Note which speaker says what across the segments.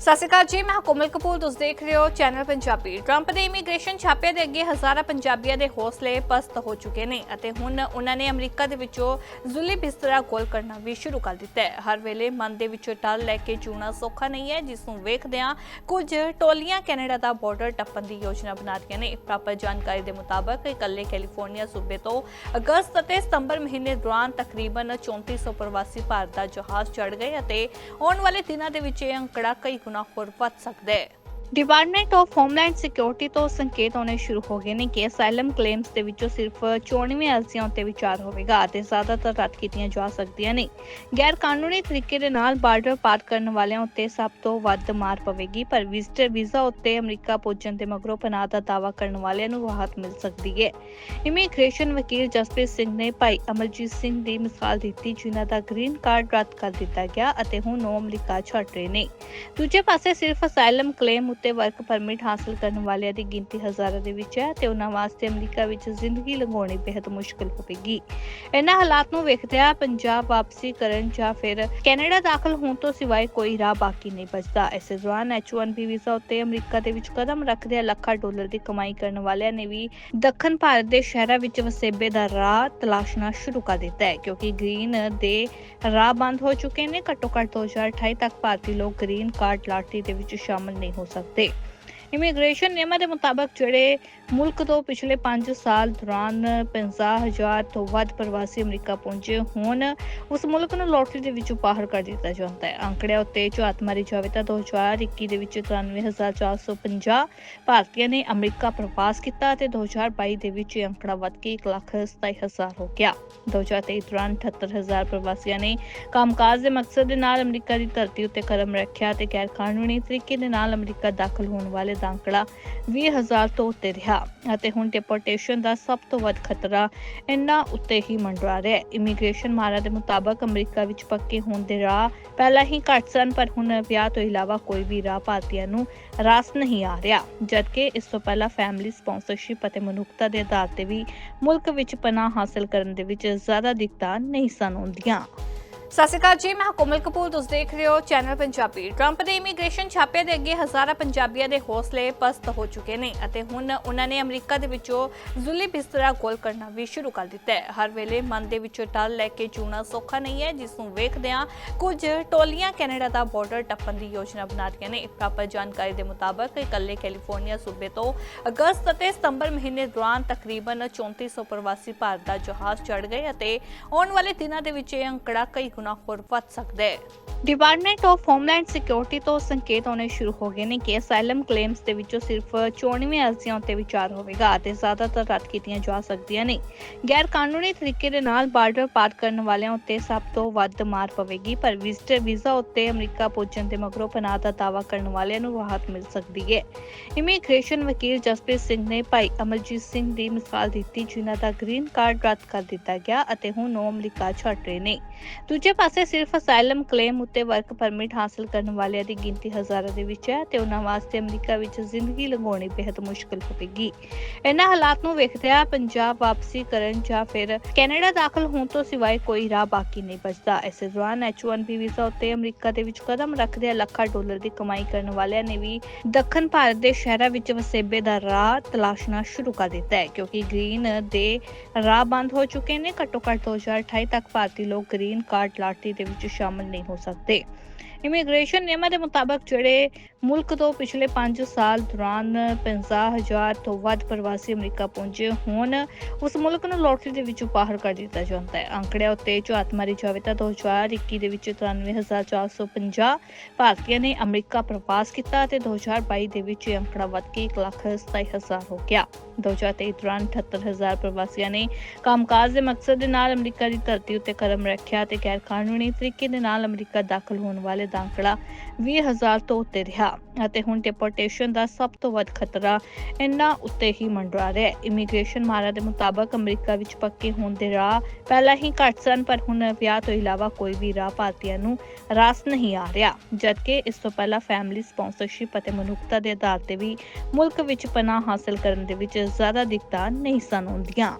Speaker 1: ਸਤਿ ਸ਼੍ਰੀ ਅਕਾਲ ਜੀ, ਮੈਂ ਕੋਮਲ ਕਪੂਰ, ਤੁਸੀਂ ਦੇਖ ਰਹੇ ਹੋ ਚੈਨਲ ਪੰਜਾਬੀ। ਟਰੰਪ ਦੇ ਇਮੀਗ੍ਰੇਸ਼ਨ ਛਾਪੇ ਦੇ ਅੱਗੇ ਹਜ਼ਾਰਾਂ ਪੰਜਾਬੀਆਂ ਦੇ ਹੌਸਲੇ ਪਸਤ ਹੋ ਚੁੱਕੇ ਨੇ ਅਤੇ ਹੁਣ ਉਹਨਾਂ ਨੇ ਅਮਰੀਕਾ ਦੇ ਵਿੱਚੋਂ ਜ਼ੁਲੀ ਬਿਸਤਰਾ ਗੋਲ ਕਰਨਾ ਵੀ ਸ਼ੁਰੂ ਕਰ ਦਿੱਤਾ ਹੈ। ਹਰ ਵੇਲੇ ਮਨ ਦੇ ਵਿੱਚੋਂ ਟਲ ਲੈ ਕੇ ਚੂਣਾ ਸੌਖਾ ਨਹੀਂ ਹੈ, ਜਿਸ ਨੂੰ ਵੇਖਦਿਆਂ ਕੁਝ ਟੋਲੀਆਂ ਕੈਨੇਡਾ ਦਾ ਬਾਰਡਰ ਟੱਪਣ ਦੀ ਯੋਜਨਾ ਬਣਾ ਰਹੀਆਂ ਨੇ। ਪ੍ਰਾਪਤ ਜਾਣਕਾਰੀ ਦੇ ਮੁਤਾਬਕ, ਇਕੱਲੇ ਕੈਲੀਫੋਰਨੀਆ ਸੂਬੇ ਤੋਂ ਅਗਸਤ ਅਤੇ ਸਤੰਬਰ ਮਹੀਨੇ ਦੌਰਾਨ ਤਕਰੀਬਨ 3400 ਪ੍ਰਵਾਸੀ ਭਾਰਤ ਦਾ ਜਹਾਜ਼ ਚੜ੍ਹ ਗਏ ਅਤੇ ਆਉਣ ਵਾਲੇ ਦਿਨਾਂ ਦੇ ਵਿੱਚ ਇਹ ਅੰਕੜਾ ਕਈ ਗੁਣਾ ਹੋਰ ਵੱਧ ਸਕਦਾ ਹੈ ਡਿਪਾਰਟਮੈਂਟ ਆਫ ਹੋਮਲੈਂਡ ਸਿਕਿਉਰਿਟੀ ਤੋਂ ਸੰਕੇਤ ਆਉਣੇ ਸ਼ੁਰੂ ਹੋ ਗਏ ਨੇ ਕਿ ਅਸਾਈਲਮ ਕਲੇਮਸ ਦੇ ਵਿੱਚੋਂ ਸਿਰਫ 94 ਅਰਜ਼ੀਆਂ ਉੱਤੇ ਵਿਚਾਰ ਹੋਵੇਗਾ ਅਤੇ ਜ਼ਿਆਦਾਤਰ ਰੱਦ ਕੀਤੀਆਂ ਜਾ ਸਕਦੀਆਂ ਨੇ। ਗੈਰ ਕਾਨੂੰਨੀ ਤਰੀਕੇ ਦੇ ਨਾਲ ਬਾਰਡਰ ਪਾਰ ਕਰਨ ਵਾਲਿਆਂ ਉੱਤੇ ਸਭ ਤੋਂ ਵੱਧ ਮਾਰ ਪਵੇਗੀ, ਪਰ ਵਿਜ਼ਟਰ ਵੀਜ਼ਾ ਉੱਤੇ ਅਮਰੀਕਾ ਪਹੁੰਚਣ ਦੇ ਮਗਰੋਂ ਪਨਾਹ ਦਾ ਦਾਅਵਾ ਕਰਨ ਵਾਲਿਆਂ ਨੂੰ ਰਾਹਤ ਮਿਲ ਸਕਦੀ ਹੈ। ਇਮੀਗ੍ਰੇਸ਼ਨ ਵਕੀਲ ਜਸਪ੍ਰੀਤ ਸਿੰਘ ਨੇ ਭਾਈ ਅਮਰਜੀਤ ਸਿੰਘ ਦੀ ਮਿਸਾਲ ਦਿੱਤੀ, ਜਿਨ੍ਹਾਂ ਦਾ ਗ੍ਰੀਨ ਕਾਰਡ ਰੱਦ ਕਰ ਦਿੱਤਾ ਗਿਆ ਅਤੇ ਹੁਣ ਉਹ ਅਮਰੀਕਾ ਛੱਡ ਰਹੇ ਨੇ। ਦੂਜੇ ਪਾਸੇ ਸਿਰਫ ਅਸਾਈਲਮ ਕਲੇਮ ਉੱਤੇ ਵਰਕ ਪਰਮਿਟ ਹਾਸਲ ਕਰਨ ਵਾਲਿਆਂ ਦੀ ਗਿਣਤੀ ਹਜ਼ਾਰਾਂ ਦੇ ਵਿੱਚ ਹੈ ਤੇ ਉਹਨਾਂ ਵਾਸਤੇ ਅਮਰੀਕਾ ਵਿੱਚ ਜ਼ਿੰਦਗੀ ਲੰਘਾਉਣੀ ਬੇहद ਮੁਸ਼ਕਲ ਹੋਵੇਗੀ। ਇਹਨਾਂ ਹਾਲਾਤ ਨੂੰ ਵੇਖਦਿਆਂ ਪੰਜਾਬ ਵਾਪਸੀ ਕਰਨ ਜਾਂ ਫਿਰ ਕੈਨੇਡਾ ਦਾਖਲ ਹੋਣ ਤੋਂ ਸਿਵਾਏ ਕੋਈ ਰਾਹ ਬਾਕੀ ਨਹੀਂ ਬਚਦਾ। ਇਸੇ ਦੌਰਾਨ H1B ਵੀਜ਼ਾ ਉੱਤੇ ਅਮਰੀਕਾ ਦੇ ਵਿੱਚ ਕਦਮ ਰੱਖਦਿਆਂ ਲੱਖਾਂ ਡਾਲਰ ਦੀ ਕਮਾਈ ਕਰਨ ਵਾਲਿਆਂ ਨੇ ਵੀ ਦੱਖਣ ਭਾਰਤ ਦੇ ਸ਼ਹਿਰਾਂ ਵਿੱਚ ਵਸੇਬੇ ਦਾ ਰਾਹ ਤਲਾਸ਼ਣਾ ਸ਼ੁਰੂ ਕਰ ਦਿੱਤਾ ਹੈ, ਕਿਉਂਕਿ ਗ੍ਰੀਨ ਦੇ ਰਾਹ ਬੰਦ ਹੋ ਚੁੱਕੇ ਨੇ। ਘੱਟੋ ਘੱਟ 2028 ਤੱਕ ਭਾਰਤੀ ਲੋਕ ਗ੍ਰੀਨ ਕਾਰਡ ਲਾਟਰੀ ਦੇ ਵਿੱਚ ਸ਼ਾਮਲ ਨਹੀਂ ਹੋ ਸਕਦੇ। they ਇਮੀਗ੍ਰੇਸ਼ਨ ਨਿਯਮਾਂ ਦੇ ਮੁਤਾਬਕ ਜਿਹੜੇ ਮੁਲਕ ਤੋਂ ਪਿਛਲੇ 5 ਸਾਲ ਦੌਰਾਨ 50000 ਤੋਂ ਵੱਧ ਪ੍ਰਵਾਸੀ ਅਮਰੀਕਾ ਪਹੁੰਚੇ ਹੋਣ, ਉਸ ਮੁਲਕ ਨੂੰ ਲੋਟਰੀ ਦੇ ਵਿੱਚੋਂ ਬਾਹਰ ਕਰ ਦਿੱਤਾ ਜਾਂਦਾ ਹੈ। ਅੰਕੜਿਆਂ ਉੱਤੇ ਝਾਤ ਮਾਰੀ ਜਾਵੇ ਤਾਂ 2021 ਦੇ ਵਿੱਚ 93450 ਭਾਰਤੀਆਂ ਨੇ ਅਮਰੀਕਾ ਪ੍ਰਵਾਸ ਕੀਤਾ ਅਤੇ 2022 ਦੇ ਵਿੱਚ ਇਹ ਅੰਕੜਾ ਵੱਧ ਕੇ 127000 ਹੋ ਗਿਆ। 2023 ਦੌਰਾਨ 78000 ਪ੍ਰਵਾਸੀਆਂ ਨੇ ਕੰਮਕਾਜ ਦੇ ਮਕਸਦ ਦੇ ਨਾਲ ਅਮਰੀਕਾ ਦੀ ਧਰਤੀ ਉੱਤੇ ਕਦਮ ਰੱਖਿਆ ਤੇ ਗੈਰ ਕਾਨੂੰਨੀ ਤਰੀਕੇ ਦੇ ਨਾਲ ਅਮਰੀਕਾ ਦਾਖਲ ਹੋਣ ਵਾਲੇ ਦਾ ਅੰਕੜਾ 20000 ਤੋਂ ਉੱਤੇ ਰਿਹਾ ਅਤੇ ਹੁਣ ਡਿਪੋਰਟੇਸ਼ਨ ਦਾ ਸਭ ਤੋਂ ਵੱਧ ਖਤਰਾ ਇੰਨਾ ਉੱਤੇ ਹੀ ਮੰਡਰਾ ਰਿਹਾ ਹੈ। ਇਮੀਗ੍ਰੇਸ਼ਨ ਮਾਹਰਾਂ ਦੇ ਮੁਤਾਬਕ ਅਮਰੀਕਾ ਵਿੱਚ ਪੱਕੇ ਹੋਣ ਦੇ ਰਾਹ ਪਹਿਲਾਂ ਹੀ ਘੱਟ ਸਨ, ਪਰ ਹੁਣ ਵਿਆਹ ਤੋਂ ਇਲਾਵਾ ਕੋਈ ਵੀ ਰਾਹ ਭਾਰਤੀਆਂ ਨੂੰ ਰਾਸ ਨਹੀਂ ਆ ਰਿਹਾ, ਜਦਕਿ ਇਸ ਤੋਂ ਪਹਿਲਾਂ ਫੈਮਿਲੀ ਸਪਾਂਸਰਸ਼ਿਪ ਅਤੇ ਮਨੁੱਖਤਾ ਦੇ ਆਧਾਰ ਤੇ ਵੀ ਮੁਲਕ ਵਿੱਚ ਪਨਾਹ ਹਾਸਲ ਕਰਨ ਦੇ ਵਿੱਚ ਜ਼ਿਆਦਾ ਦਿੱਕਤਾਂ ਨਹੀਂ ਸਨ ਆਉਂਦੀਆਂ। ਸਤਿ ਸ਼੍ਰੀ ਅਕਾਲ ਜੀ, ਮੈਂ ਕੋਮਲ ਕਪੂਰ। ਤੁਸੀਂ ਦੇਖ ਰਹੇ ਹੋ ਚੈਨਲ ਪੰਜਾਬੀ। ਟਰੰਪ ਦੇ ਇਮੀਗ੍ਰੇਸ਼ਨ ਛਾਪੇ ਦੇ ਅੱਗੇ ਹਜ਼ਾਰਾਂ ਪੰਜਾਬੀਆਂ ਦੇ ਹੌਸਲੇ ਪਸਤ ਹੋ ਚੁੱਕੇ ਨੇ ਅਤੇ ਹੁਣ ਉਹਨਾਂ ਨੇ ਅਮਰੀਕਾ ਦੇ ਵਿੱਚੋਂ ਜ਼ੁਲੀ ਬਿਸਤਰਾ ਗੋਲ ਕਰਨਾ ਵੀ ਸ਼ੁਰੂ ਕਰ ਦਿੱਤਾ ਹੈ। ਹਰ ਵੇਲੇ ਮਨ ਦੇ ਵਿੱਚੋਂ ਟਲ ਲੈ ਕੇ ਜੂਣਾ ਸੌਖਾ ਨਹੀਂ ਹੈ, ਜਿਸ ਨੂੰ ਵੇਖਦਿਆਂ ਕੁਝ ਟੋਲੀਆਂ ਕੈਨੇਡਾ ਦਾ ਬਾਰਡਰ ਟੱਪਣ ਦੀ ਯੋਜਨਾ ਬਣਾ ਰਹੀਆਂ ਨੇ। ਪ੍ਰਾਪਤ ਜਾਣਕਾਰੀ ਦੇ ਮੁਤਾਬਕ, ਇਕੱਲੇ ਕੈਲੀਫੋਰਨੀਆ ਸੂਬੇ ਤੋਂ ਅਗਸਤ ਅਤੇ ਸਤੰਬਰ ਮਹੀਨੇ ਦੌਰਾਨ ਤਕਰੀਬਨ 3400 ਪ੍ਰਵਾਸੀ ਭਾਰਤ ਦਾ ਜਹਾਜ਼ ਚੜ੍ਹ ਗਏ ਅਤੇ ਆਉਣ ਵਾਲੇ ਦਿਨਾਂ ਦੇ ਵਿੱਚ ਇਹ ਅੰਕੜਾ ਕਈ ਗੁਣਾ ਹੋਰ ਵੱਧ ਸਕਦਾ। ਹੈ ਡਿਪਾਰਟਮੈਂਟ ਆਫ ਹੋਮਲੈਂਡ ਸਿਕਿਉਰਿਟੀ ਤੋਂ ਸੰਕੇਤ ਆਉਣੇ ਸ਼ੁਰੂ ਹੋ ਗਏ ਨੇ ਕਿ ਅਸਾਈਲਮ ਕਲੇਮਸ ਦੇ ਵਿੱਚੋਂ ਸਿਰਫ 94 ਅਰਜ਼ੀਆਂ ਉੱਤੇ ਵਿਚਾਰ ਹੋਵੇਗਾ ਅਤੇ ਜ਼ਿਆਦਾਤਰ ਰੱਦ ਕੀਤੀਆਂ ਜਾ ਸਕਦੀਆਂ ਨੇ। ਗੈਰ ਕਾਨੂੰਨੀ ਤਰੀਕੇ ਦੇ ਨਾਲ ਬਾਰਡਰ ਪਾਰ ਕਰਨ ਵਾਲਿਆਂ ਉੱਤੇ ਸਭ ਤੋਂ ਵੱਧ ਮਾਰ ਪਵੇਗੀ, ਪਰ ਵਿਜ਼ਟਰ ਵੀਜ਼ਾ ਉੱਤੇ ਅਮਰੀਕਾ ਪਹੁੰਚਣ ਦੇ ਮਗਰੋਂ ਪਨਾਹ ਦਾ ਦਾਅਵਾ ਕਰਨ ਵਾਲਿਆਂ ਨੂੰ ਰਾਹਤ ਮਿਲ ਸਕਦੀ ਹੈ। ਇਮੀਗ੍ਰੇਸ਼ਨ ਵਕੀਲ ਜਸਪ੍ਰੀਤ ਸਿੰਘ ਨੇ ਭਾਈ ਅਮਰਜੀਤ ਸਿੰਘ ਦੀ ਮਿਸਾਲ ਦਿੱਤੀ, ਜਿਨ੍ਹਾਂ ਦਾ ਗ੍ਰੀਨ ਕਾਰਡ ਰੱਦ ਕਰ ਦਿੱਤਾ ਗਿਆ ਅਤੇ ਹੁਣ ਉਹ ਅਮਰੀਕਾ ਛੱਡ ਰਹੇ ਨੇ। ਦੂਜੇ ਪਾਸੇ ਸਿਰਫ ਅਸਾਈਲਮ ਕਲੇਮ ਉੱਤੇ ਵਰਕ ਪਰਮਿਟ ਹਾਸਲ ਕਰਨ ਵਾਲਿਆਂ ਦੀ ਗਿਣਤੀ ਹਜ਼ਾਰਾਂ ਦੇ ਵਿੱਚ ਹੈ ਤੇ ਉਹਨਾਂ ਵਾਸਤੇ ਅਮਰੀਕਾ ਵਿੱਚ ਜ਼ਿੰਦਗੀ ਲੰਘਾਉਣੀ ਬੇहद ਮੁਸ਼ਕਲ ਹੋਵੇਗੀ। ਇਹਨਾਂ ਹਾਲਾਤ ਨੂੰ ਵੇਖਦਿਆਂ ਪੰਜਾਬ ਵਾਪਸੀ ਕਰਨ ਜਾਂ ਫਿਰ ਕੈਨੇਡਾ ਦਾਖਲ ਹੋਣ ਤੋਂ ਸਿਵਾਏ ਕੋਈ ਰਾਹ ਬਾਕੀ ਨਹੀਂ ਬਚਦਾ। ਇਸੇ ਦੌਰਾਨ H1B ਵੀਜ਼ਾ ਉੱਤੇ ਅਮਰੀਕਾ ਦੇ ਵਿੱਚ ਕਦਮ ਰੱਖਦਿਆਂ ਲੱਖਾਂ ਡਾਲਰ ਦੀ ਕਮਾਈ ਕਰਨ ਵਾਲਿਆਂ ਨੇ ਵੀ ਦੱਖਣ ਭਾਰਤ ਦੇ ਸ਼ਹਿਰਾਂ ਵਿੱਚ ਵਸੇਬੇ ਦਾ ਰਾਹ ਤਲਾਸ਼ਣਾ ਸ਼ੁਰੂ ਕਰ ਦਿੱਤਾ ਹੈ, ਕਿਉਂਕਿ ਗ੍ਰੀਨ ਦੇ ਰਾਹ ਬੰਦ ਹੋ ਚੁੱਕੇ ਨੇ। ਘੱਟੋ ਘੱਟ 2028 ਤੱਕ ਭਾਰਤੀ ਲੋਕ ਗ੍ਰੀਨ ਕਾਰਡ ਲਾਟਰੀ ਦੇ ਵਿੱਚ ਸ਼ਾਮਲ ਨਹੀਂ ਹੋ ਸਕਦੇ। ਇਮੀਗ੍ਰੇਸ਼ਨ ਨਿਯਮਾਂ ਦੇ ਮੁਤਾਬਕ ਜਿਹੜੇ ਮੁਲਕ ਤੋਂ ਪਿਛਲੇ 5 ਸਾਲ ਦੌਰਾਨ 50000 ਤੋਂ ਵੱਧ ਪ੍ਰਵਾਸੀ ਅਮਰੀਕਾ ਪਹੁੰਚੇ ਹੋਣ, ਉਸ ਮੁਲਕ ਨੂੰ ਲੋਟਰੀ ਦੇ ਵਿੱਚੋਂ ਬਾਹਰ ਕਰ ਦਿੱਤਾ ਜਾਂਦਾ ਹੈ। ਅੰਕੜਿਆਂ ਉੱਤੇ ਝਾਤ ਮਾਰੀ ਜਾਵੇ ਤਾਂ 2021 ਦੇ ਵਿੱਚ 93450 ਭਾਰਤੀਆਂ ਨੇ ਅਮਰੀਕਾ ਪ੍ਰਵਾਸ ਕੀਤਾ ਅਤੇ 2022 ਦੇ ਵਿੱਚ ਇਹ ਅੰਕੜਾ ਵੱਧ ਕੇ 127000 ਹੋ ਗਿਆ। 2023 ਦੌਰਾਨ 78000 ਪ੍ਰਵਾਸੀਆਂ ਨੇ ਕੰਮਕਾਜ ਦੇ ਮਕਸਦ ਦੇ ਨਾਲ ਅਮਰੀਕਾ ਦੀ ਧਰਤੀ ਉੱਤੇ ਕਦਮ ਰੱਖਿਆ ਤੇ ਗੈਰ ਕਾਨੂੰਨੀ ਤਰੀਕੇ ਦੇ ਨਾਲ ਅਮਰੀਕਾ ਦਾਖਲ ਹੋਣ ਵਾਲੇ ਦਾ ਅੰਕੜਾ 20000 ਤੋਂ ਉੱਤੇ ਰਿਹਾ ਅਤੇ ਹੁਣ ਡਿਪੋਰਟੇਸ਼ਨ ਦਾ ਸਭ ਤੋਂ ਵੱਧ ਖਤਰਾ ਇੰਨਾ ਉੱਤੇ ਹੀ ਮੰਡਰਾ ਰਿਹਾ ਹੈ। ਇਮੀਗ੍ਰੇਸ਼ਨ ਮਾਹਰਾਂ ਦੇ ਮੁਤਾਬਕ ਅਮਰੀਕਾ ਵਿੱਚ ਪੱਕੇ ਹੋਣ ਦੇ ਰਾਹ ਪਹਿਲਾਂ ਹੀ ਘੱਟ ਸਨ, ਪਰ ਹੁਣ ਵਿਆਹ ਤੋਂ ਇਲਾਵਾ ਕੋਈ ਵੀ ਰਾਹ ਭਾਰਤੀਆਂ ਨੂੰ ਰਾਸ ਨਹੀਂ ਆ ਰਿਹਾ, ਜਦਕਿ ਇਸ ਤੋਂ ਪਹਿਲਾਂ ਫੈਮਿਲੀ ਸਪਾਂਸਰਸ਼ਿਪ ਅਤੇ ਮਨੁੱਖਤਾ ਦੇ ਆਧਾਰ ਤੇ ਵੀ ਮੁਲਕ ਵਿੱਚ ਪਨਾਹ ਹਾਸਲ ਕਰਨ ਦੇ ਵਿੱਚ ਜ਼ਿਆਦਾ ਦਿੱਕਤਾਂ ਨਹੀਂ ਸਨ ਆਉਂਦੀਆਂ।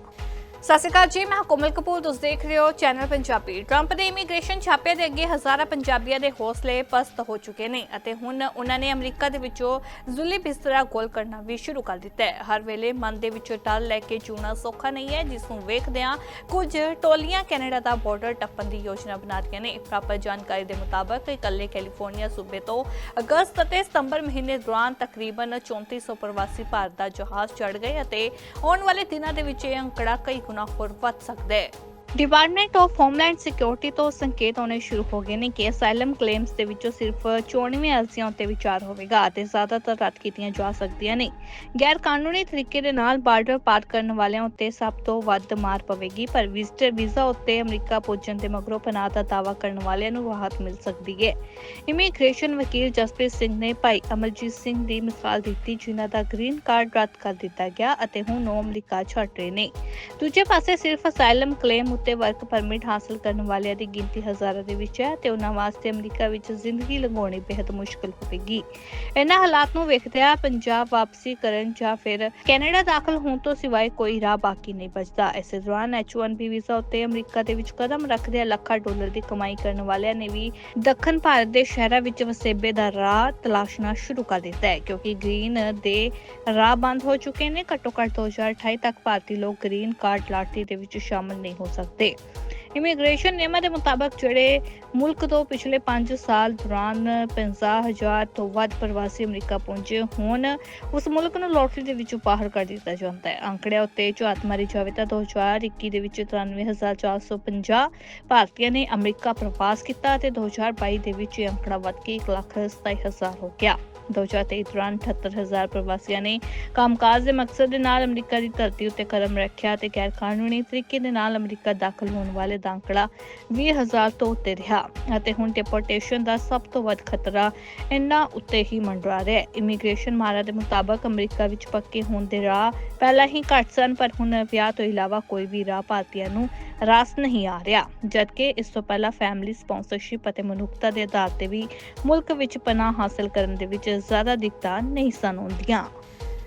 Speaker 1: ਸਤਿ ਸ਼੍ਰੀ ਅਕਾਲ ਜੀ, ਮੈਂ ਕੋਮਲ ਕਪੂਰ, ਤੁਸੀਂ ਦੇਖ ਰਹੇ ਹੋ ਚੈਨਲ ਪੰਜਾਬੀ ਟਰੰਪ ਦੇ ਇਮੀਗ੍ਰੇਸ਼ਨ ਛਾਪੇ ਦੇ ਅੱਗੇ ਹਜ਼ਾਰਾਂ ਪੰਜਾਬੀਆਂ ਦੇ ਹੌਸਲੇ ਪਸਤ ਹੋ ਚੁੱਕੇ ਨੇ ਅਤੇ ਹੁਣ ਉਹਨਾਂ ਨੇ ਅਮਰੀਕਾ ਦੇ ਵਿੱਚੋਂ ਜ਼ੁਲੀ ਬਿਸਤਰਾ ਗੋਲ ਕਰਨਾ ਵੀ ਸ਼ੁਰੂ ਕਰ ਦਿੱਤਾ ਹੈ। ਹਰ ਵੇਲੇ ਮਨ ਦੇ ਵਿੱਚੋਂ ਟਲ ਲੈ ਕੇ ਜੂਣਾ ਸੌਖਾ ਨਹੀਂ ਹੈ, ਜਿਸ ਨੂੰ ਵੇਖਦਿਆਂ ਕੁਝ ਟੋਲੀਆਂ ਕੈਨੇਡਾ ਦਾ ਬਾਰਡਰ ਟੱਪਣ ਦੀ ਯੋਜਨਾ ਬਣਾ ਰਹੀਆਂ ਨੇ। ਪ੍ਰਾਪਤ ਜਾਣਕਾਰੀ ਦੇ ਮੁਤਾਬਕ, ਇਕੱਲੇ ਕੈਲੀਫੋਰਨੀਆ ਸੂਬੇ ਤੋਂ ਅਗਸਤ ਅਤੇ ਸਤੰਬਰ ਮਹੀਨੇ ਦੌਰਾਨ ਤਕਰੀਬਨ 3400 ਪ੍ਰਵਾਸੀ ਭਾਰਤ ਦਾ ਜਹਾਜ਼ ਚੜ੍ਹ ਗਏ ਅਤੇ ਆਉਣ ਵਾਲੇ ਦਿਨਾਂ ਦੇ ਵਿੱਚ ਇਹ ਅੰਕੜਾ ਕਈ ਗੁਣਾ ਹੋਰ ਵੱਧ ਸਕਦਾ ਹੈ ਡਿਪਾਰਟਮੈਂਟ ਆਫ ਹੋਮਲੈਂਡ ਸਿਕਿਉਰਿਟੀ ਤੋਂ ਸੰਕੇਤ ਆਉਣੇ ਸ਼ੁਰੂ ਹੋ ਗਏ ਨੇ ਕਿ ਅਸਾਈਲਮ ਕਲੇਮਸ ਦੇ ਵਿੱਚੋਂ ਸਿਰਫ 94 ਅਰਜ਼ੀਆਂ ਉੱਤੇ ਵਿਚਾਰ ਹੋਵੇਗਾ ਅਤੇ ਜ਼ਿਆਦਾਤਰ ਰੱਦ ਕੀਤੀਆਂ ਜਾ ਸਕਦੀਆਂ ਨੇ। ਗੈਰ ਕਾਨੂੰਨੀ ਤਰੀਕੇ ਦੇ ਨਾਲ ਬਾਰਡਰ ਪਾਰ ਕਰਨ ਵਾਲਿਆਂ ਉੱਤੇ ਸਭ ਤੋਂ ਵੱਧ ਮਾਰ ਪਵੇਗੀ, ਪਰ ਵਿਜ਼ਟਰ ਵੀਜ਼ਾ ਉੱਤੇ ਅਮਰੀਕਾ ਪਹੁੰਚਣ ਦੇ ਮਗਰੋਂ ਪਨਾਹ ਦਾ ਦਾਅਵਾ ਕਰਨ ਵਾਲਿਆਂ ਨੂੰ ਰਾਹਤ ਮਿਲ ਸਕਦੀ ਹੈ। ਇਮੀਗ੍ਰੇਸ਼ਨ ਵਕੀਲ ਜਸਪ੍ਰੀਤ ਸਿੰਘ ਨੇ ਭਾਈ ਅਮਰਜੀਤ ਸਿੰਘ ਦੀ ਮਿਸਾਲ ਦਿੱਤੀ, ਜਿਨ੍ਹਾਂ ਦਾ ਗ੍ਰੀਨ ਕਾਰਡ ਰੱਦ ਕਰ ਦਿੱਤਾ ਗਿਆ ਅਤੇ ਹੁਣ ਉਹ ਅਮਰੀਕਾ ਛੱਡ ਰਹੇ ਨੇ। ਦੂਜੇ ਪਾਸੇ ਸਿਰਫ ਅਸਾਈਲਮ ਕਲੇਮ ਉੱਤੇ ਵਰਕ ਪਰਮਿਟ ਹਾਸਲ ਕਰਨ ਵਾਲਿਆਂ ਦੀ ਗਿਣਤੀ ਹਜ਼ਾਰਾਂ ਦੇ ਵਿੱਚ ਹੈ ਤੇ ਉਹਨਾਂ ਵਾਸਤੇ ਅਮਰੀਕਾ ਵਿੱਚ ਜ਼ਿੰਦਗੀ ਲੰਘਾਉਣੀ ਬੇहद ਮੁਸ਼ਕਲ ਹੋਵੇਗੀ। ਇਹਨਾਂ ਹਾਲਾਤ ਨੂੰ ਵੇਖਦਿਆਂ ਪੰਜਾਬ ਵਾਪਸੀ ਕਰਨ ਜਾਂ ਫਿਰ ਕੈਨੇਡਾ ਦਾਖਲ ਹੋਣ ਤੋਂ ਸਿਵਾਏ ਕੋਈ ਰਾਹ ਬਾਕੀ ਨਹੀਂ ਬਚਦਾ। ਇਸੇ ਦੌਰਾਨ H1B ਵੀਜ਼ਾ ਉੱਤੇ ਅਮਰੀਕਾ ਦੇ ਵਿੱਚ ਕਦਮ ਰੱਖਦਿਆਂ ਲੱਖਾਂ ਡਾਲਰ ਦੀ ਕਮਾਈ ਕਰਨ ਵਾਲਿਆਂ ਨੇ ਵੀ ਦੱਖਣ ਭਾਰਤ ਦੇ ਸ਼ਹਿਰਾਂ ਵਿੱਚ ਵਸੇਬੇ ਦਾ ਰਾਹ ਤਲਾਸ਼ਣਾ ਸ਼ੁਰੂ ਕਰ ਦਿੱਤਾ ਹੈ, ਕਿਉਂਕਿ ਗ੍ਰੀਨ ਦੇ ਰਾਹ ਬੰਦ ਹੋ ਚੁੱਕੇ ਨੇ। ਘੱਟੋ ਘੱਟ 2028 ਤੱਕ ਭਾਰਤੀ ਲੋਕ ਗ੍ਰੀਨ ਕਾਰਡ ਲਾਟਰੀ ਦੇ ਵਿੱਚ ਸ਼ਾਮਲ ਨਹੀਂ ਹੋ ਸਕਦੇ। ਇਮੀਗ੍ਰੇਸ਼ਨ ਨਿਯਮਾਂ ਦੇ ਮੁਤਾਬਕ ਜਿਹੜੇ ਮੁਲਕ ਤੋਂ ਪਿਛਲੇ 5 ਸਾਲ ਦੌਰਾਨ 50000 ਤੋਂ ਵੱਧ ਪ੍ਰਵਾਸੀ ਅਮਰੀਕਾ ਪਹੁੰਚੇ ਹੋਣ, ਉਸ ਮੁਲਕ ਨੂੰ ਲੋਟਰੀ ਦੇ ਵਿੱਚੋਂ ਬਾਹਰ ਕਰ ਦਿੱਤਾ ਜਾਂਦਾ ਹੈ। ਅੰਕੜਿਆਂ ਉੱਤੇ ਝਾਤ ਮਾਰੀ ਜਾਵੇ ਤਾਂ 2021 ਦੇ ਵਿੱਚ 93450 ਭਾਰਤੀਆਂ ਨੇ ਅਮਰੀਕਾ ਪ੍ਰਵਾਸ ਕੀਤਾ ਅਤੇ 2022 ਦੇ ਵਿੱਚ ਇਹ ਅੰਕੜਾ ਵੱਧ ਕੇ 127000 ਹੋ ਗਿਆ। 2023 ਦੌਰਾਨ 78000 ਪ੍ਰਵਾਸੀਆਂ ਨੇ ਕੰਮਕਾਜ ਦੇ ਮਕਸਦ ਦੇ ਨਾਲ ਅਮਰੀਕਾ ਦੀ ਧਰਤੀ ਉੱਤੇ ਕਦਮ ਰੱਖਿਆ ਤੇ ਗੈਰ ਕਾਨੂੰਨੀ ਤਰੀਕੇ ਦੇ ਨਾਲ ਅਮਰੀਕਾ ਦਾਖਲ ਹੋਣ ਵਾਲੇ ਦਾ ਅੰਕੜਾ 20000 ਤੋਂ ਉੱਤੇ ਰਿਹਾ ਅਤੇ ਹੁਣ ਡਿਪੋਰਟੇਸ਼ਨ ਦਾ ਸਭ ਤੋਂ ਵੱਧ ਖਤਰਾ ਇਨ੍ਹਾਂ ਉੱਤੇ ਹੀ ਮੰਡਰਾ ਰਿਹਾ ਹੈ। ਇਮੀਗ੍ਰੇਸ਼ਨ ਮਾਰਾ ਦੇ ਮੁਤਾਬਕ ਅਮਰੀਕਾ ਵਿੱਚ ਪੱਕੇ ਹੋਣ ਦੇ ਰਾਹ ਪਹਿਲਾਂ ਹੀ ਘੱਟ ਸਨ, ਪਰ ਹੁਣ ਵਿਆਹ ਤੋਂ ਇਲਾਵਾ ਕੋਈ ਵੀ ਰਾਹ ਭਾਰਤੀਆਂ ਨੂੰ ਰਾਸ ਨਹੀਂ ਆ ਰਿਹਾ। ਜਦਕਿ ਇਸ ਤੋਂ ਪਹਿਲਾਂ ਫੈਮਿਲੀ ਸਪਾਂਸਰਸ਼ਿਪ ਅਤੇ ਮਨੁੱਖਤਾ ਦੇ ਆਧਾਰ ਤੇ ਵੀ ਮੁਲਕ ਵਿੱਚ ਪਨਾਹ ਹਾਸਲ ਕਰਨ ਦੇ ਵਿੱਚ ਜ਼ਿਆਦਾ ਦਿੱਕਤਾਂ ਨਹੀਂ ਸਨ ਆਉਂਦੀਆਂ।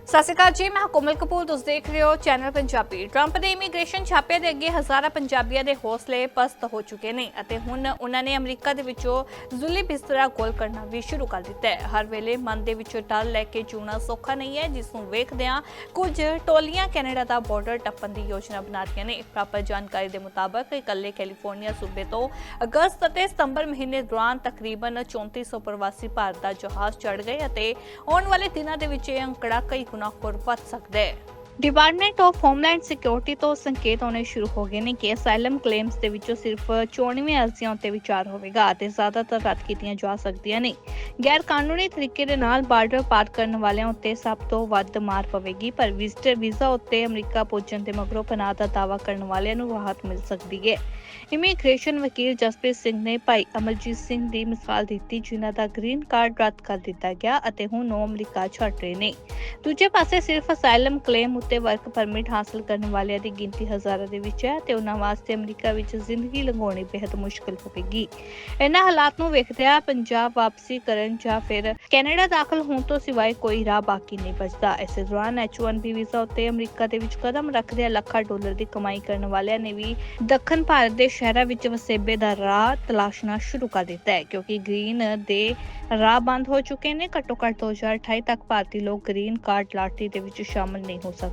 Speaker 1: ਸਤਿ ਸ਼੍ਰੀ ਅਕਾਲ ਜੀ, ਮੈਂ ਕੋਮਲ ਕਪੂਰ, ਤੁਸੀਂ ਦੇਖ ਰਹੇ ਹੋ ਚੈਨਲ ਪੰਜਾਬੀ। ਟਰੰਪ ਦੇ ਇਮੀਗ੍ਰੇਸ਼ਨ ਛਾਪੇ ਦੇ ਅੱਗੇ ਹਜ਼ਾਰਾਂ ਪੰਜਾਬੀਆਂ ਦੇ ਹੌਸਲੇ ਪਸਤ ਹੋ ਚੁੱਕੇ ਨੇ ਅਤੇ ਹੁਣ ਉਹਨਾਂ ਨੇ ਅਮਰੀਕਾ ਦੇ ਵਿੱਚੋਂ ਜ਼ੁਲੀ ਬਿਸਤਰਾ ਗੋਲ ਕਰਨਾ ਵੀ ਸ਼ੁਰੂ ਕਰ ਦਿੱਤਾ ਹੈ। ਹਰ ਵੇਲੇ ਮਨ ਦੇ ਵਿੱਚ ਡਰ ਲੈ ਕੇ ਜੂਣਾ ਸੌਖਾ ਨਹੀਂ ਹੈ, ਜਿਸ ਨੂੰ ਵੇਖਦਿਆਂ ਕੁਝ ਟੋਲੀਆਂ ਕੈਨੇਡਾ ਦਾ ਬਾਰਡਰ ਟੱਪਣ ਦੀ ਯੋਜਨਾ ਬਣਾ ਰਹੀਆਂ ਨੇ। ਪ੍ਰਾਪਤ ਜਾਣਕਾਰੀ ਦੇ ਮੁਤਾਬਕ, ਇਕੱਲੇ ਕੈਲੀਫੋਰਨੀਆ ਸੂਬੇ ਤੋਂ ਅਗਸਤ ਅਤੇ ਸਤੰਬਰ ਮਹੀਨੇ ਦੌਰਾਨ ਤਕਰੀਬਨ 3400 ਪ੍ਰਵਾਸੀ ਭਾਰਤ ਦਾ ਜਹਾਜ਼ ਚੜ੍ਹ ਗਏ ਅਤੇ ਆਉਣ ਵਾਲੇ ਦਿਨਾਂ ਦੇ ਵਿੱਚ ਇਹ ਅੰਕੜਾ ਕਈ ਗੁਣਾ ਹੋਰ ਵੱਧ ਸਕਦਾ ਹੈ ਡਿਪਾਰਟਮੈਂਟ ਆਫ ਹੋਮਲੈਂਡ ਸਿਕਿਉਰਿਟੀ ਤੋਂ ਸੰਕੇਤ ਆਉਣੇ ਸ਼ੁਰੂ ਹੋ ਗਏ ਨੇ ਕਿ ਅਸਾਈਲਮ ਕਲੇਮਸ ਦੇ ਵਿੱਚੋਂ ਸਿਰਫ 94 ਅਰਜ਼ੀਆਂ ਉੱਤੇ ਵਿਚਾਰ ਹੋਵੇਗਾ ਅਤੇ ਜ਼ਿਆਦਾਤਰ ਰੱਦ ਕੀਤੀਆਂ ਜਾ ਸਕਦੀਆਂ ਨੇ। ਗੈਰ ਕਾਨੂੰਨੀ ਤਰੀਕੇ ਦੇ ਨਾਲ ਬਾਰਡਰ ਪਾਰ ਕਰਨ ਵਾਲਿਆਂ ਉੱਤੇ ਸਭ ਤੋਂ ਵੱਧ ਮਾਰ ਪਵੇਗੀ, ਪਰ ਵਿਜ਼ਟਰ ਵੀਜ਼ਾ ਉੱਤੇ ਅਮਰੀਕਾ ਪਹੁੰਚਣ ਦੇ ਮਗਰੋਂ ਪਨਾਹ ਦਾ ਦਾਅਵਾ ਕਰਨ ਵਾਲਿਆਂ ਨੂੰ ਰਾਹਤ ਮਿਲ ਸਕਦੀ ਹੈ। ਇਮੀਗ੍ਰੇਸ਼ਨ ਵਕੀਲ ਜਸਪ੍ਰੀਤ ਸਿੰਘ ਨੇ ਭਾਈ ਅਮਰਜੀਤ ਸਿੰਘ ਦੀ ਮਿਸਾਲ ਦਿੱਤੀ, ਜਿਨ੍ਹਾਂ ਦਾ ਗ੍ਰੀਨ ਕਾਰਡ ਰੱਦ ਕਰ ਦਿੱਤਾ ਗਿਆ ਅਤੇ ਹੁਣ ਉਹ ਅਮਰੀਕਾ ਛੱਡ ਰਹੇ ਨੇ। ਦੂਜੇ ਪਾਸੇ ਸਿਰਫ ਅਸਾਈਲਮ ਕਲੇਮ ਉੱਤੇ ਵਰਕ ਪਰਮਿਟ ਹਾਸਲ ਕਰਨ ਵਾਲਿਆਂ ਦੀ ਗਿਣਤੀ ਹਜ਼ਾਰਾਂ ਦੇ ਵਿੱਚ ਹੈ ਤੇ ਉਹਨਾਂ ਵਾਸਤੇ ਅਮਰੀਕਾ ਵਿੱਚ ਜ਼ਿੰਦਗੀ ਲੰਘਾਉਣੀ ਬੇहद ਮੁਸ਼ਕਲ ਹੋਵੇਗੀ। ਇਹਨਾਂ ਹਾਲਾਤ ਨੂੰ ਵੇਖਦਿਆਂ ਪੰਜਾਬ ਵਾਪਸੀ ਕਰਨ ਜਾਂ ਫਿਰ ਕੈਨੇਡਾ ਦਾਖਲ ਹੋਣ ਤੋਂ ਸਿਵਾਏ ਕੋਈ ਰਾਹ ਬਾਕੀ ਨਹੀਂ ਬਚਦਾ। ਇਸੇ ਦੌਰਾਨ H1B ਵੀਜ਼ਾ ਉੱਤੇ ਅਮਰੀਕਾ ਦੇ ਵਿੱਚ ਕਦਮ ਰੱਖਦਿਆਂ ਲੱਖਾਂ ਡਾਲਰ ਦੀ ਕਮਾਈ ਕਰਨ ਵਾਲਿਆਂ ਨੇ ਵੀ ਦੱਖਣ ਭਾਰਤ ਦੇ ਸ਼ਹਿਰਾਂ ਵਿੱਚ ਵਸੇਬੇ ਦਾ ਰਾਹ ਤਲਾਸ਼ਣਾ ਸ਼ੁਰੂ ਕਰ ਦਿੱਤਾ ਹੈ, ਕਿਉਂਕਿ ਗ੍ਰੀਨ ਦੇ ਰਾਹ ਬੰਦ ਹੋ ਚੁੱਕੇ ਨੇ। ਘੱਟੋ ਘੱਟ 2028 ਤੱਕ ਭਾਰਤੀ ਲੋਕ ਗ੍ਰੀਨ ਕਾਰਡ ਲਾਟਰੀ ਦੇ ਵਿੱਚ ਸ਼ਾਮਲ ਨਹੀਂ ਹੋ ਸਕਦੇ।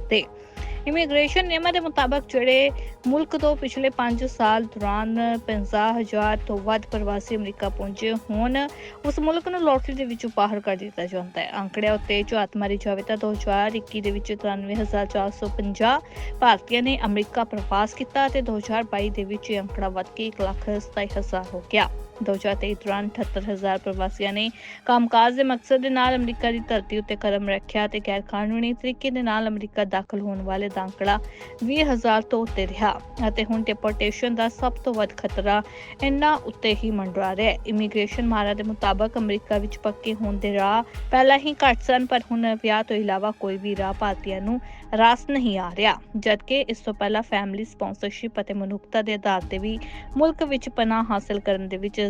Speaker 1: ਇਮੀਗ੍ਰੇਸ਼ਨ ਨਿਯਮਾਂ ਦੇ ਮੁਤਾਬਕ ਜਿਹੜੇ ਮੁਲਕ ਤੋਂ ਪਿਛਲੇ 5 ਸਾਲ ਦੌਰਾਨ 50000 ਤੋਂ ਵੱਧ ਪ੍ਰਵਾਸੀ ਅਮਰੀਕਾ ਪਹੁੰਚੇ ਹੋਣ, ਉਸ ਮੁਲਕ ਨੂੰ ਲੋਟਰੀ ਦੇ ਵਿੱਚੋਂ ਬਾਹਰ ਕਰ ਦਿੱਤਾ ਜਾਂਦਾ ਹੈ। ਅੰਕੜਿਆਂ ਉੱਤੇ ਝਾਤ ਮਾਰੀ ਜਾਵੇ ਤਾਂ 2021 ਦੇ ਵਿੱਚ 93450 ਭਾਰਤੀਆਂ ਨੇ ਅਮਰੀਕਾ ਪ੍ਰਵਾਸ ਕੀਤਾ ਅਤੇ 2022 ਦੇ ਵਿੱਚ ਇਹ ਅੰਕੜਾ ਵੱਧ ਕੇ 127000 ਹੋ ਗਿਆ। 2023 ਦੌਰਾਨ 78000 ਪ੍ਰਵਾਸੀਆਂ ਨੇ ਕੰਮਕਾਜ ਦੇ ਮਕਸਦ ਦੇ ਨਾਲ ਅਮਰੀਕਾ ਦੀ ਧਰਤੀ ਉੱਤੇ ਕਦਮ ਰੱਖਿਆ ਤੇ ਗੈਰ ਕਾਨੂੰਨੀ ਤਰੀਕੇ ਦੇ ਨਾਲ ਅਮਰੀਕਾ ਦਾਖਲ ਹੋਣ ਵਾਲੇ ਦਾ ਅੰਕੜਾ 20000 ਤੋਂ ਉੱਤੇ ਰਿਹਾ ਅਤੇ ਹੁਣ ਡਿਪੋਰਟੇਸ਼ਨ ਦਾ ਸਭ ਤੋਂ ਵੱਧ ਖਤਰਾ ਇਨ੍ਹਾਂ ਉੱਤੇ ਹੀ ਮੰਡਰਾ ਰਿਹਾ ਹੈ। ਇਮੀਗ੍ਰੇਸ਼ਨ ਮਾਰਾ ਦੇ ਮੁਤਾਬਕ ਅਮਰੀਕਾ ਵਿੱਚ ਪੱਕੇ ਹੋਣ ਦੇ ਰਾਹ ਪਹਿਲਾਂ ਹੀ ਘੱਟ ਸਨ, ਪਰ ਹੁਣ ਵਿਆਹ ਤੋਂ ਇਲਾਵਾ ਕੋਈ ਵੀ ਰਾਹ ਭਾਰਤੀਆਂ ਨੂੰ ਰਾਸ ਨਹੀਂ ਆ ਰਿਹਾ। ਜਦਕਿ ਇਸ ਤੋਂ ਪਹਿਲਾਂ ਫੈਮਿਲੀ ਸਪਾਂਸਰਸ਼ਿਪ ਅਤੇ ਮਨੁੱਖਤਾ ਦੇ ਆਧਾਰ ਤੇ ਵੀ ਮੁਲਕ ਵਿੱਚ ਪਨਾਹ ਹਾਸਲ ਕਰਨ ਦੇ ਵਿੱਚ